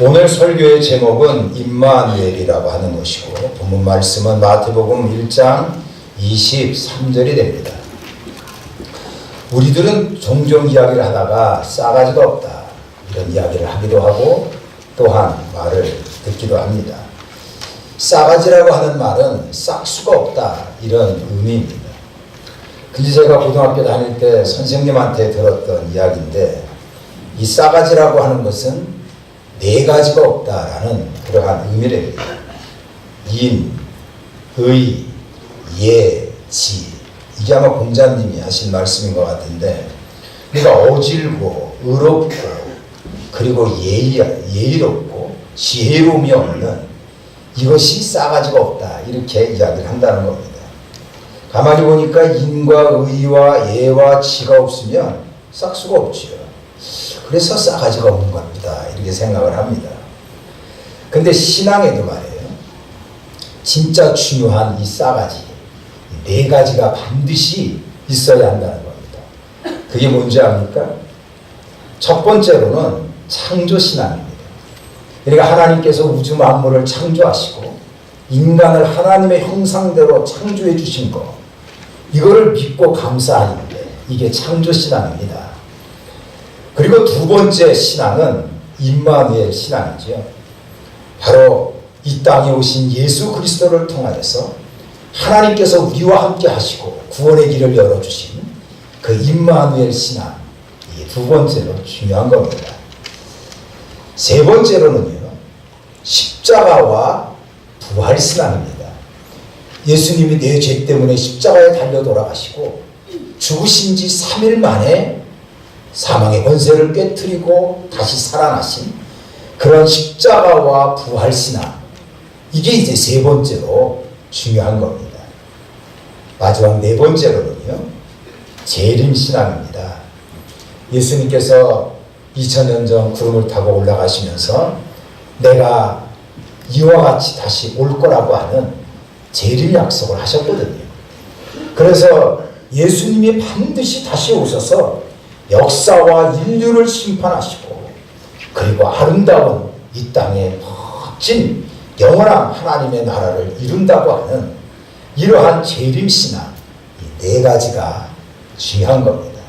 오늘 설교의 제목은 임마누엘이라고 하는 것이고 본문 말씀은 마태복음 1장 23절이 됩니다. 우리들은 종종 이야기를 하다가 싸가지가 없다 이런 이야기를 하기도 하고 또한 말을 듣기도 합니다. 싸가지라고 하는 말은 싹수가 없다 이런 의미입니다. 근데 제가 고등학교 다닐 때 선생님한테 들었던 이야기인데 이 싸가지라고 하는 것은 네 가지가 없다라는 그러한 의미랍니다. 인, 의, 예, 지. 이게 아마 공자님이 하신 말씀인 것 같은데, 그러니까 어질고, 의롭고, 그리고 예의, 예의롭고, 지혜로움이 없는 이것이 싸가지가 없다. 이렇게 이야기를 한다는 겁니다. 가만히 보니까 인과 의와 예와 지가 없으면 싹수가 없지요. 그래서 싸가지가 없는 겁니다. 이렇게 생각을 합니다. 근데 신앙에도 말이에요. 진짜 중요한 이 싸가지, 네 가지가 반드시 있어야 한다는 겁니다. 그게 뭔지 압니까? 첫 번째로는 창조신앙입니다. 그러니까 하나님께서 우주 만물을 창조하시고 인간을 하나님의 형상대로 창조해 주신 것, 이거를 믿고 감사하는데 이게 창조신앙입니다. 그리고 두 번째 신앙은 임마누엘 신앙이죠. 바로 이 땅에 오신 예수 그리스도를 통하여서 하나님께서 우리와 함께 하시고 구원의 길을 열어주신 그 임마누엘 신앙 두 번째로 중요한 겁니다. 세 번째로는요 십자가와 부활 신앙입니다. 예수님이 내 죄 때문에 십자가에 달려 돌아가시고 죽으신 지 3일 만에 사망의 권세를 깨뜨리고 다시 살아나신 그런 십자가와 부활 신앙 이게 이제 세 번째로 중요한 겁니다. 마지막 네 번째로는요 재림 신앙입니다. 예수님께서 2000년 전 구름을 타고 올라가시면서 내가 이와 같이 다시 올 거라고 하는 재림 약속을 하셨거든요. 그래서 예수님이 반드시 다시 오셔서 역사와 인류를 심판하시고 그리고 아름다운 이 땅에 멋진 영원한 하나님의 나라를 이룬다고 하는 이러한 재림신앙 이네 가지가 중요한 겁니다.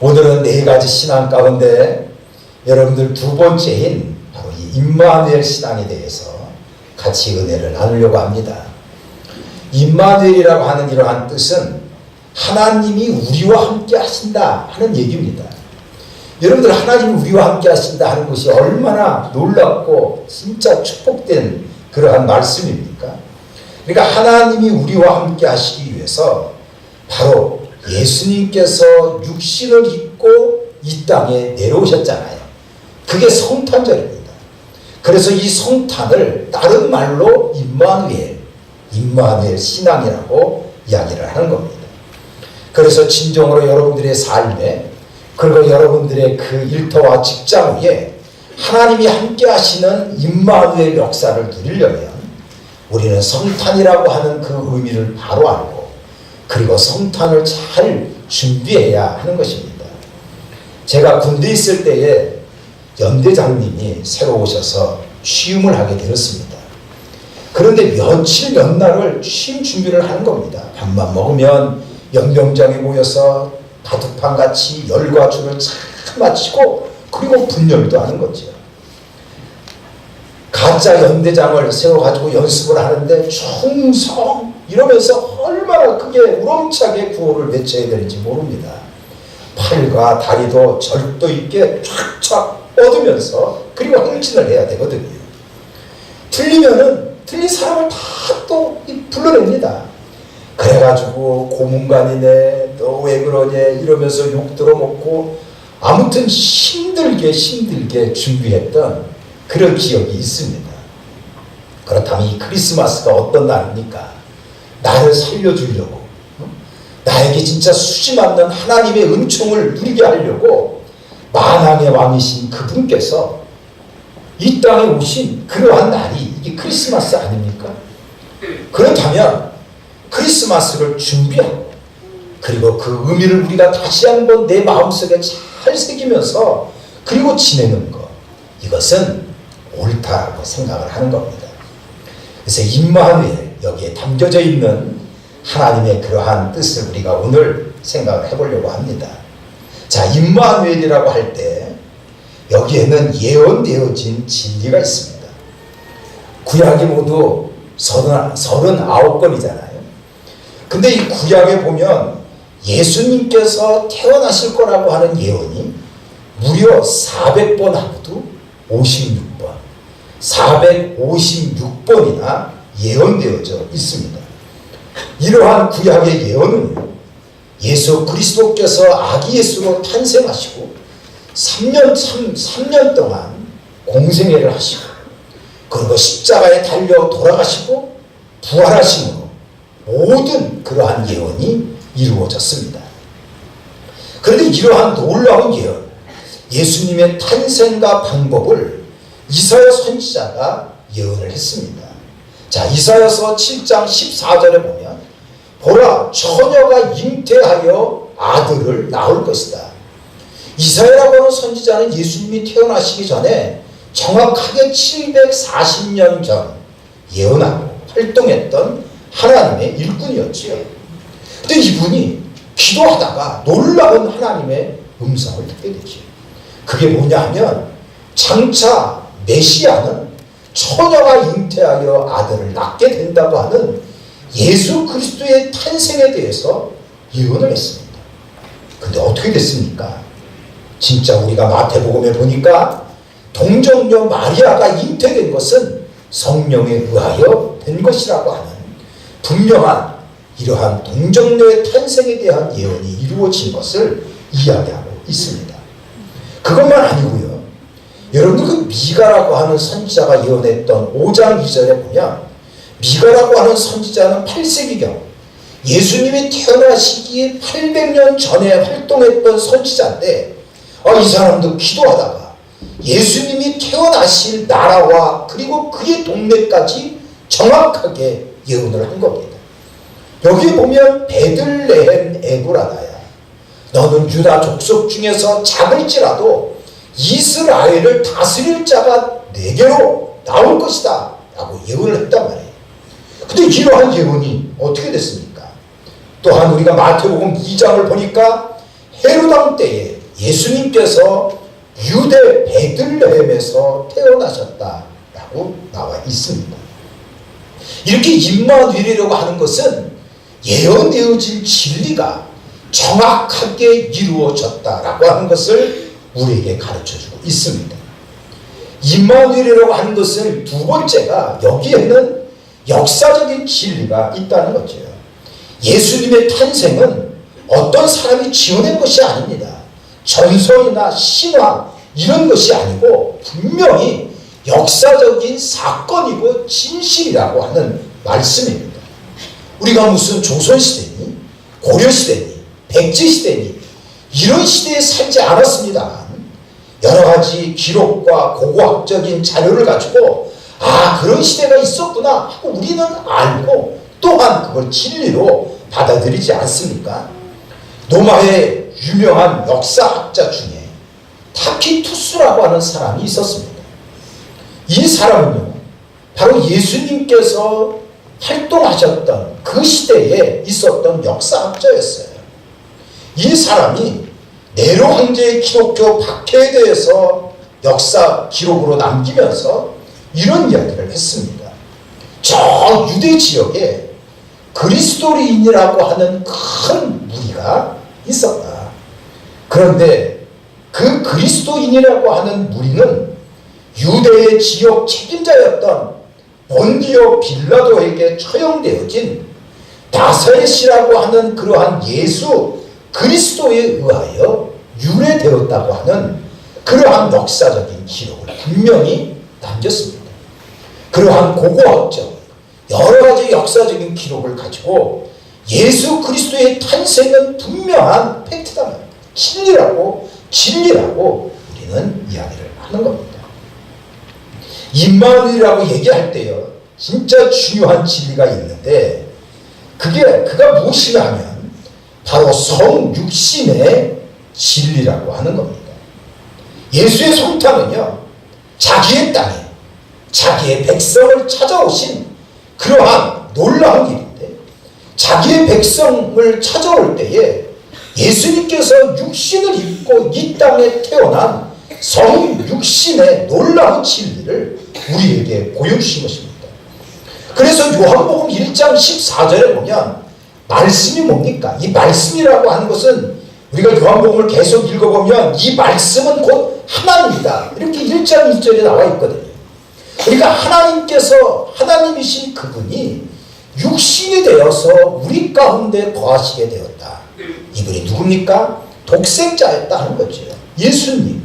오늘은 네 가지 신앙 가운데 여러분들 두 번째인 바로 이 임마누엘 신앙에 대해서 같이 은혜를 나누려고 합니다. 임마누엘이라고 하는 이러한 뜻은 하나님이 우리와 함께 하신다 하는 얘기입니다. 여러분들 하나님이 우리와 함께 하신다 하는 것이 얼마나 놀랍고 진짜 축복된 그러한 말씀입니까? 그러니까 하나님이 우리와 함께 하시기 위해서 바로 예수님께서 육신을 입고 이 땅에 내려오셨잖아요. 그게 성탄절입니다. 그래서 이 성탄을 다른 말로 임마누엘, 임마누엘 신앙이라고 이야기를 하는 겁니다. 그래서 진정으로 여러분들의 삶에 그리고 여러분들의 그 일터와 직장 위에 하나님이 함께 하시는 임마누엘 역사를 누리려면 우리는 성탄이라고 하는 그 의미를 바로 알고 그리고 성탄을 잘 준비해야 하는 것입니다. 제가 군대 있을 때에 연대장님이 새로 오셔서 취임을 하게 되었습니다. 그런데 며칠 몇 날을 취임 준비를 하는 겁니다. 밥만 먹으면 연병장에 모여서 바둑판 같이 열과 줄을 참 맞추고 그리고 분열도 하는 거죠. 가짜 연대장을 세워가지고 연습을 하는데 충성 이러면서 얼마나 크게 우렁차게 구호를 외쳐야 되는지 모릅니다. 팔과 다리도 절도 있게 촥촥 뻗으면서 그리고 행진을 해야 되거든요. 틀리면은 틀린 사람을 다 또 불러냅니다. 그래가지고 고문관이네 너왜 그러냐 이러면서 욕 들어먹고 아무튼 힘들게 힘들게 준비했던 그런 기억이 있습니다. 그렇다면 이 크리스마스가 어떤 날입니까? 나를 살려주려고 어? 나에게 진짜 수지 맞는 하나님의 은총을 누리게 하려고 만왕의 왕이신 그분께서 이 땅에 오신 그러한 날이 이게 크리스마스 아닙니까? 그렇다면 크리스마스를 준비하고 그리고 그 의미를 우리가 다시 한번 내 마음속에 잘 새기면서 그리고 지내는 것 이것은 옳다고 생각을 하는 겁니다. 그래서 임마누엘 여기에 담겨져 있는 하나님의 그러한 뜻을 우리가 오늘 생각을 해보려고 합니다. 자, 임마누엘이라고 할 때 여기에는 예언되어진 진리가 있습니다. 구약이 모두 서른, 서른아홉 권이잖아요. 근데 이 구약에 보면 예수님께서 태어나실 거라고 하는 예언이 무려 400번 하고도 56번, 456번이나 예언되어져 있습니다. 이러한 구약의 예언은 예수 그리스도께서 아기 예수로 탄생하시고 3년, 3, 3년 동안 공생애를 하시고 그리고 십자가에 달려 돌아가시고 부활하심으로 모든 그러한 예언이 이루어졌습니다. 그런데 이러한 놀라운 예언, 예수님의 탄생과 방법을 이사야 선지자가 예언을 했습니다. 자, 이사야서 7장 14절에 보면 보라 처녀가 잉태하여 아들을 낳을 것이다. 이사야라고 하는 선지자는 예수님이 태어나시기 전에 정확하게 740년 전 예언하고 활동했던 하나님의 일꾼이었지요. 근데 이분이 기도하다가 놀라운 하나님의 음성을 듣게 되죠. 그게 뭐냐 하면 장차 메시아는 처녀가 잉태하여 아들을 낳게 된다고 하는 예수 그리스도의 탄생에 대해서 예언을 했습니다. 근데 어떻게 됐습니까? 진짜 우리가 마태복음에 보니까 동정녀 마리아가 잉태된 것은 성령에 의하여 된 것이라고 하는 분명한 이러한 동정녀의 탄생에 대한 예언이 이루어진 것을 이야기하고 있습니다. 그것만 아니고요. 여러분들 그 미가라고 하는 선지자가 예언했던 5장 2절에 보면 미가라고 하는 선지자는 8세기경 예수님이 태어나시기에 800년 전에 활동했던 선지자인데 어, 이 사람도 기도하다가 예수님이 태어나실 나라와 그리고 그의 동네까지 정확하게 예언을 한 겁니다. 여기 보면 베들레헴 에브라다야. 너는 유다 족속 중에서 작을지라도 이스라엘을 다스릴 자가 내게로 나올 것이다. 라고 예언을 했단 말이에요. 근데 이러한 예언이 어떻게 됐습니까? 또한 우리가 마태복음 2장을 보니까 헤로당 때에 예수님께서 유대 베들레헴에서 태어나셨다라고 나와 있습니다. 이렇게 임마누엘이라고 하는 것은 예언되어진 진리가 정확하게 이루어졌다라고 하는 것을 우리에게 가르쳐주고 있습니다. 임마누엘이라고 하는 것은 두 번째가 여기에는 역사적인 진리가 있다는 거죠. 예수님의 탄생은 어떤 사람이 지어낸 것이 아닙니다. 전설이나 신화 이런 것이 아니고 분명히 역사적인 사건이고 진실이라고 하는 말씀입니다. 우리가 무슨 조선시대니 고려시대니 백제시대니 이런 시대에 살지 않았습니다. 여러 가지 기록과 고고학적인 자료를 가지고 아 그런 시대가 있었구나 하고 우리는 알고 또한 그걸 진리로 받아들이지 않습니까? 노마의 유명한 역사학자 중에 타키투스라고 하는 사람이 있었습니다. 이 사람은요, 바로 예수님께서 활동하셨던 그 시대에 있었던 역사학자였어요. 이 사람이 네로 황제의 기독교 박해에 대해서 역사 기록으로 남기면서 이런 이야기를 했습니다. 저 유대 지역에 그리스도인이라고 하는 큰 무리가 있었다. 그런데 그 그리스도인이라고 하는 무리는 유대의 지역 책임자였던 본디오 빌라도에게 처형되어진 나사렛이라고 하는 그러한 예수 그리스도에 의하여 유래되었다고 하는 그러한 역사적인 기록을 분명히 남겼습니다. 그러한 고고학적 여러 가지 역사적인 기록을 가지고 예수 그리스도의 탄생은 분명한 팩트다. 진리라고 진리라고 우리는 이야기를 하는 겁니다. 임마누이라고 얘기할 때요. 진짜 중요한 진리가 있는데 그게 그가 무엇이냐면 바로 성육신의 진리라고 하는 겁니다. 예수의 성탄은요. 자기의 땅에 자기의 백성을 찾아오신 그러한 놀라운 일인데 자기의 백성을 찾아올 때에 예수님께서 육신을 입고 이 땅에 태어난 성 육신의 놀라운 진리를 우리에게 보여주신 것입니다. 그래서 요한복음 1장 14절에 보면 말씀이 뭡니까? 이 말씀이라고 하는 것은 우리가 요한복음을 계속 읽어보면 이 말씀은 곧 하나님이다. 이렇게 1장 1절에 나와 있거든요. 그러니까 하나님께서 하나님이신 그분이 육신이 되어서 우리 가운데 거하시게 되었다. 이분이 누굽니까? 독생자였다 하는 거죠. 예수님.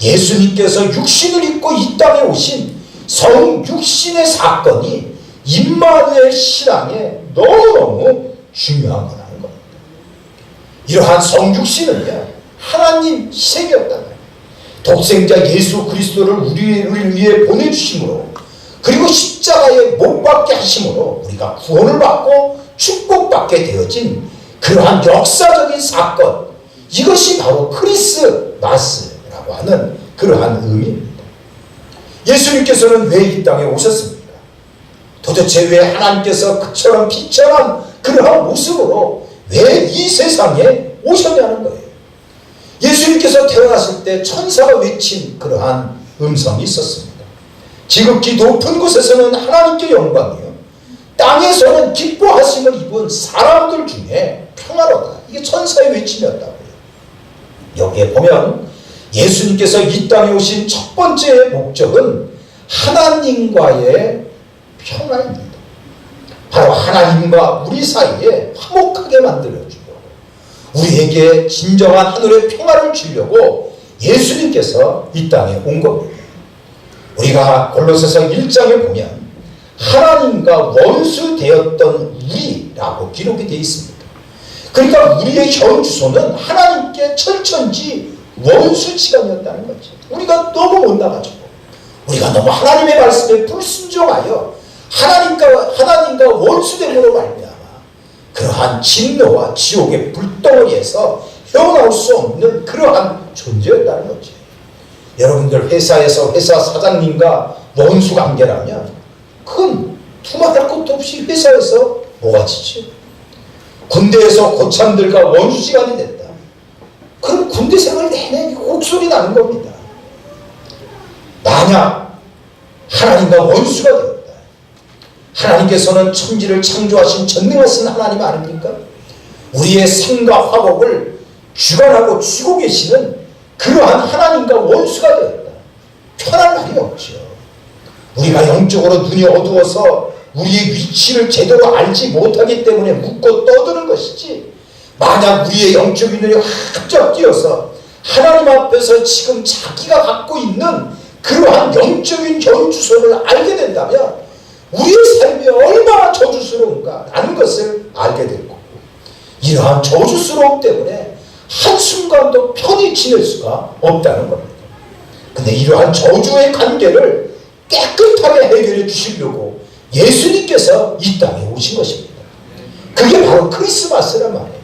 예수님께서 육신을 입고 이 땅에 오신 성 육신의 사건이 임마누엘 신앙에 너무너무 중요한 거라는 겁니다. 이러한 성 육신은요 하나님 희생이었다는 거예요. 독생자 예수 그리스도를 우리를 위해 보내주심으로 그리고 십자가에 못 박게 하심으로 우리가 구원을 받고 축복받게 되어진 그러한 역사적인 사건 이것이 바로 크리스마스 라고 하는 그러한 의미입니다. 예수님께서는 왜 이 땅에 오셨습니까? 도대체 왜 하나님께서 그처럼 비천한 그러한 모습으로 왜 이 세상에 오셨냐는 거예요. 예수님께서 태어났을 때 천사가 외친 그러한 음성이 있었습니다. 지극히 높은 곳에서는 하나님께 영광이요. 땅에서는 기뻐하심을 입은 사람들 중에 평화로다. 이게 천사의 외침이었다고요. 여기에 보면 예수님께서 이 땅에 오신 첫 번째 목적은 하나님과의 평화입니다. 바로 하나님과 우리 사이에 화목하게 만들어주고 우리에게 진정한 하늘의 평화를 주려고 예수님께서 이 땅에 온 겁니다. 우리가 골로새서 1장에 보면 하나님과 원수 되었던 우리라고 기록이 되어 있습니다. 그러니까 우리의 현 주소는 하나님께 철천지 원수 지간이었다는 거죠. 우리가 너무 못 나가지고 우리가 너무 하나님의 말씀에 불순종하여 하나님과 하나님과 원수됨으로 말미암아 그러한 진노와 지옥의 불덩어리에서 헤어나올 수 없는 그러한 존재였다는 거죠. 여러분들 회사에서 회사 사장님과 원수 관계라면 큰 두말할 것도 없이 회사에서 뭐가 지지? 군대에서 고참들과 원수지간이 됐다. 그럼 군대 생활 내내 옥소리 나는 겁니다. 만약 하나님과 원수가 되었다. 하나님께서는 천지를 창조하신 전능하신 하나님 아닙니까? 우리의 생과 화복을 주관하고 쥐고 계시는 그러한 하나님과 원수가 되었다. 편할 날이 없죠. 우리가 영적으로 눈이 어두워서 우리의 위치를 제대로 알지 못하기 때문에 묻고 떠드는 것이지 만약 우리의 영적인 눈이 확 뛰어서 하나님 앞에서 지금 자기가 갖고 있는 그러한 영적인 현주소를 알게 된다면 우리의 삶이 얼마나 저주스러운가 라는 것을 알게 될 거고 이러한 저주스러움 때문에 한순간도 편히 지낼 수가 없다는 겁니다. 근데 이러한 저주의 관계를 깨끗하게 해결해 주시려고 예수님께서 이 땅에 오신 것입니다. 그게 바로 크리스마스란 말이에요.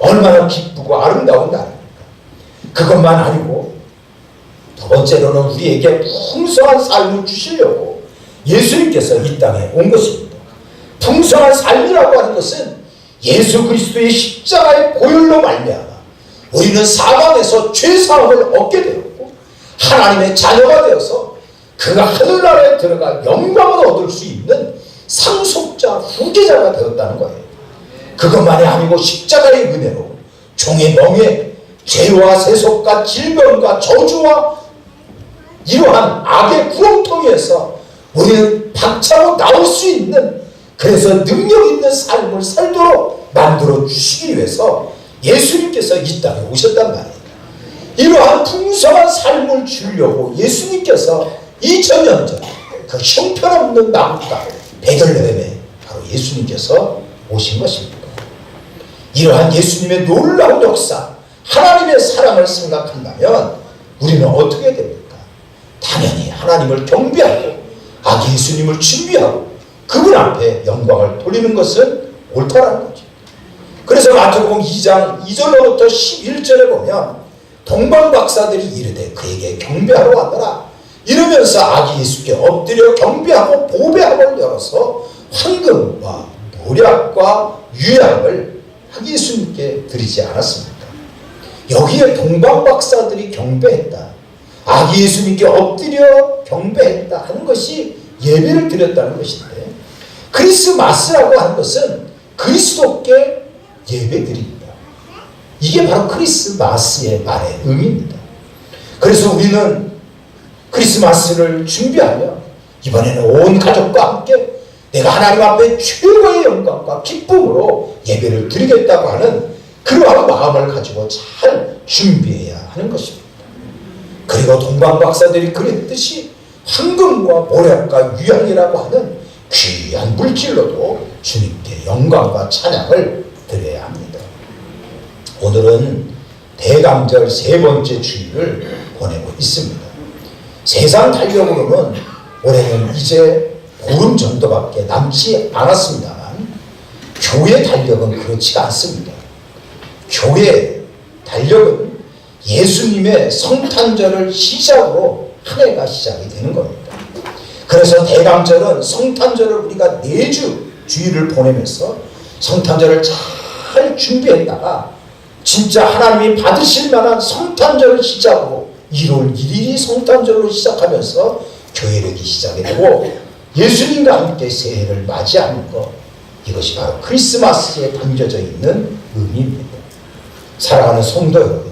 얼마나 기쁘고 아름다운 날입니까? 그것만 아니고 두 번째로는 우리에게 풍성한 삶을 주시려고 예수님께서 이 땅에 온 것입니다. 풍성한 삶이라고 하는 것은 예수 그리스도의 십자가의 보혈로 말미암아 우리는 사망에서 죄사함을 얻게 되었고 하나님의 자녀가 되어서 그가 하늘나라에 들어가 영광을 얻을 수 있는 상속자 후계자가 되었다는 거예요. 그것만이 아니고 십자가의 은혜로 종의 멍에 죄와 세속과 질병과 저주와 이러한 악의 구렁텅이에서 우리는 박차고 나올 수 있는 그래서 능력 있는 삶을 살도록 만들어 주시기 위해서 예수님께서 이 땅에 오셨단 말이에요. 이러한 풍성한 삶을 주려고 예수님께서 2000년 전 그 형편없는 나무가 베들레헴에 바로 예수님께서 오신 것입니다. 이러한 예수님의 놀라운 역사, 하나님의 사랑을 생각한다면 우리는 어떻게 됩니까? 당연히 하나님을 경배하고 아 예수님을 준비하고 그분 앞에 영광을 돌리는 것은 옳다라는 거죠. 그래서 마태복음 2장 2절로부터 11절에 보면 동방 박사들이 이르되 그에게 경배하러 왔더라. 이러면서 아기 예수께 엎드려 경배하고 보배함을 열어서 황금과 모략과 유약을 아기 예수님께 드리지 않았습니까? 여기에 동방 박사들이 경배했다. 아기 예수님께 엎드려 경배했다 하는 것이 예배를 드렸다는 것인데 크리스마스라고 하는 것은 그리스도께 예배 드립니다. 이게 바로 크리스마스의 말의 의미입니다. 그래서 우리는 크리스마스를 준비하며 이번에는 온 가족과 함께 내가 하나님 앞에 최고의 영광과 기쁨으로 예배를 드리겠다고 하는 그러한 마음을 가지고 잘 준비해야 하는 것입니다. 그리고 동방 박사들이 그랬듯이 황금과 모략과 유향이라고 하는 귀한 물질로도 주님께 영광과 찬양을 드려야 합니다. 오늘은 대감절 세 번째 주일을 보내고 있습니다. 세상 달력으로는 올해는 이제 보름 정도밖에 남지 않았습니다만 교회 달력은 그렇지가 않습니다. 교회 달력은 예수님의 성탄절을 시작으로 한 해가 시작이 되는 겁니다. 그래서 대감절은 성탄절을 우리가 네주 주일을 보내면서 성탄절을 잘 준비했다가 진짜 하나님이 받으실 만한 성탄절을 시작으로 1월 1일이 성탄절로 시작하면서 교회력이 시작이 되고 예수님과 함께 새해를 맞이하는 것 이것이 바로 크리스마스에 담겨져 있는 의미입니다. 사랑하는 성도 여러분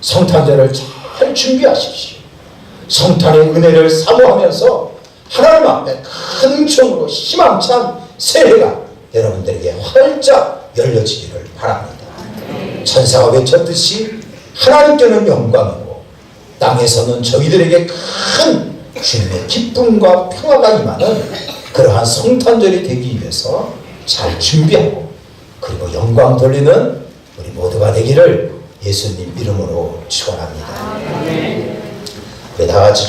성탄절을 잘 준비하십시오. 성탄의 은혜를 사모하면서 하나님 앞에 큰 청으로 희망찬 새해가 여러분들에게 활짝 열려지기를 바랍니다. 천사가 외쳤듯이 하나님께는 영광이고 땅에서는 저희들에게 큰 주님의 기쁨과 평화가 임하는 그러한 성탄절이 되기 위해서 잘 준비하고 그리고 영광 돌리는 우리 모두가 되기를 예수님 이름으로 축원합니다. 우리 다 같이